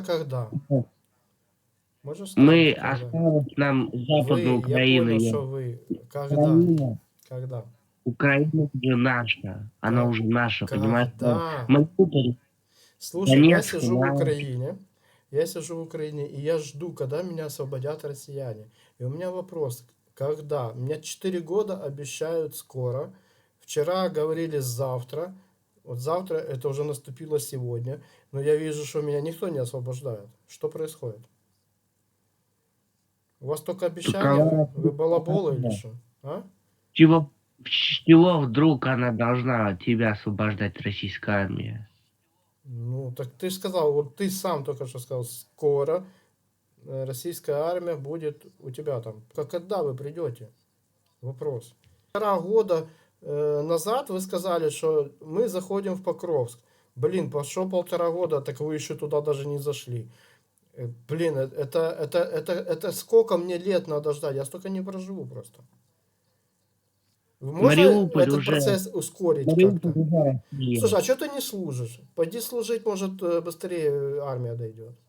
Когда? Можешь сказать, Мы когда? осталось нам Вы, Западную я Украину. понял, я- что вы. Когда? Украина, Когда? Украина уже наша. Она Да. уже наша, понимаешь? Когда? Мариуполь, Слушай, Донецк, я сижу в Луганск. Украине, я сижу в Украине, и я жду, когда меня освободят россияне. И у меня вопрос, когда? Меня 4 года обещают скоро. Вчера говорили завтра. Вот завтра, это уже наступило сегодня. Но я вижу, что меня никто не освобождает. Что происходит? У вас только обещания? Кого? Вы балаболы или что? А? чего, чего вдруг она должна тебя освобождать российская армия? Ну, так ты сказал, вот ты сам только что сказал, скоро э, российская армия будет у тебя там. Как когда вы придете? Вопрос. Полтора года назад вы сказали, что мы заходим в Покровск. Блин, прошло полтора года, так вы еще туда даже не зашли. Э, Блин, э, это, это, это, это сколько мне лет надо ждать? Я столько не проживу просто. Можно Мариуполь этот уже- процесс ускорить Мариуполь. Слушай, а что ты не служишь? Пойди служить, может, э, быстрее армия дойдет.